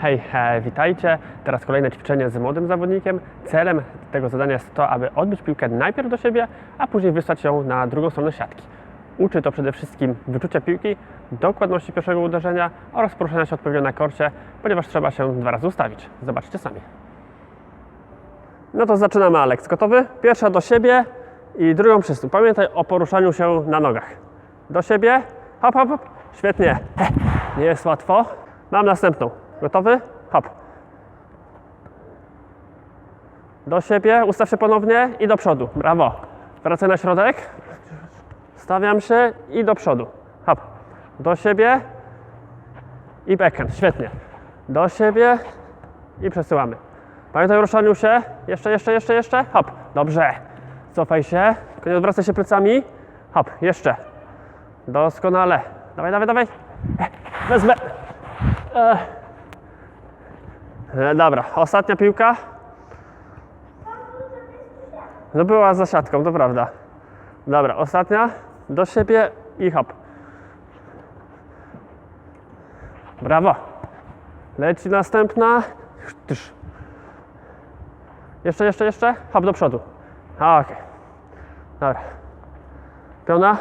Hej, e, witajcie. Teraz kolejne ćwiczenie z młodym zawodnikiem. Celem tego zadania jest to, aby odbić piłkę najpierw do siebie, a później wysłać ją na drugą stronę siatki. Uczy to przede wszystkim wyczucia piłki, dokładności pierwszego uderzenia oraz poruszania się odpowiednio na korcie, ponieważ trzeba się dwa razy ustawić. Zobaczcie sami. No to zaczynamy, Aleks. Gotowy? Pierwsza do siebie i drugą przy stół. Pamiętaj o poruszaniu się na nogach. Do siebie. Hop, hop, hop. Świetnie. Nie jest łatwo. Mam następną. Gotowy? Hop. Do siebie, ustaw się ponownie i do przodu. Brawo. Wracaj na środek. Stawiam się i do przodu. Hop. Do siebie i backhand. Świetnie. Do siebie i przesyłamy. Pamiętaj o ruszaniu się. Jeszcze, jeszcze, jeszcze, jeszcze. Hop. Dobrze. Cofaj się. Nie odwracaj się plecami. Hop. Jeszcze. Doskonale. Dawaj, dawaj, dawaj. Wezmę. E. E, Dobra, ostatnia piłka. No była za siatką, to prawda. Dobra, ostatnia. Do siebie i hop. Brawo. Leci następna. Jeszcze, jeszcze, jeszcze. Hop do przodu. Okej. Dobra. Piona.